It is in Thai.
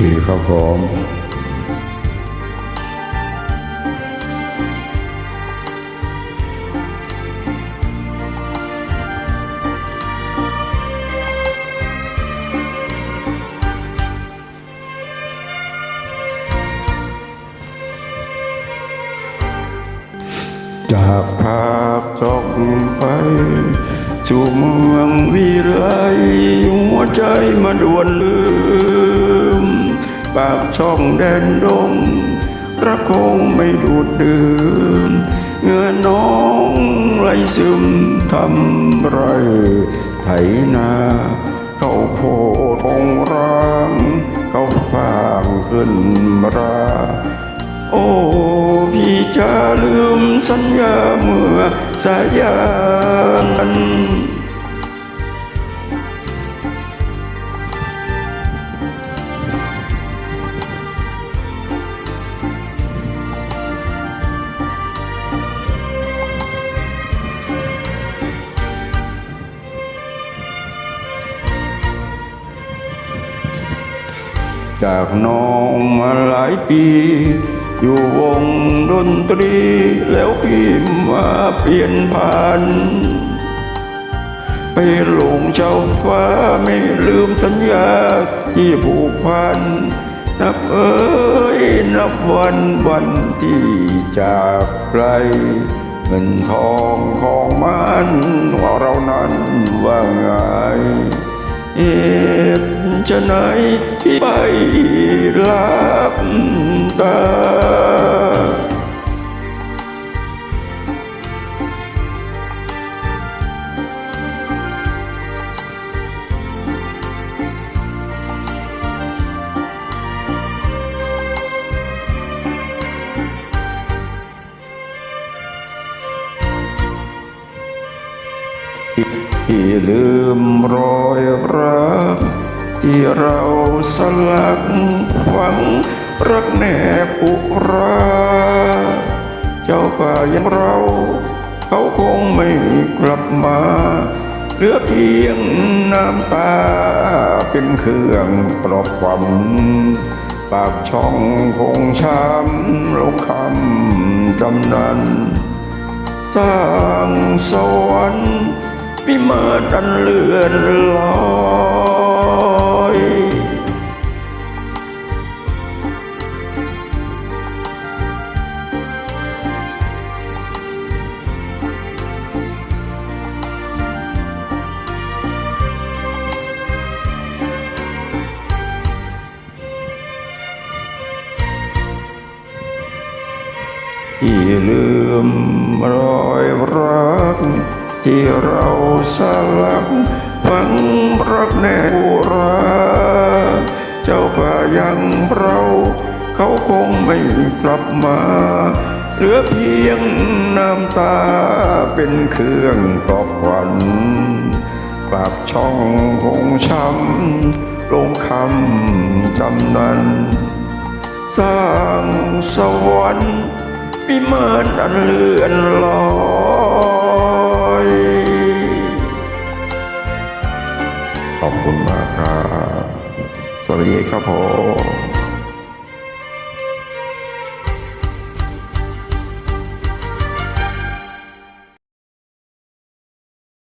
ดีครับผมจากภาพจกไปสู่เมืองวิไลหัวใจมาดวนลืม ปากช่องแดนดงรักคงไม่ดูดดื่มเงื่อน้องไหลซึมทำไรไถนาเขาโพธงรางเขาฟางขึ้นราโอ้พี่จะลืมสัญญาเมื่อสายัน จากน้องมาหลายปี อยู่วงดนตรี แล้วพี่มาเปลี่ยนผ่านไปหลงเจ้าฟ้าไม่ลืมสัญญาที่ผูกพัน นับเอ้ยนับวันวันที่จากไกลเงินทองของมันว่าเรานั้นว่าไงเหตุ จะไหนที่ไปลับตา ที่ลืมรอยรัก ที่เราสลักฝังรักแน่ปุรา เจ้าป่าอย่างเรา เขาคงไม่กลับมาเหลือเพียงน้ำตาเป็นเครื่องปลอบความปากช่องคงช้ำลงคำจำนันสร้างสวรรค์วิมานอันเลื่อนลอย ที่ลืมรอยรัก ที่เราสลักฝังรักแน่บุราเจ้าป่ายังเรา เขาคงไม่กลับมา เหลือเพียงน้ำตาเป็นเครื่องตอบขวัญปากช่องคงช้ำลงคำจำนั้น สร้างสวรรค์ วิมานอันเลื่อนลอยขอบคุณมากครับสวัสดีครับผม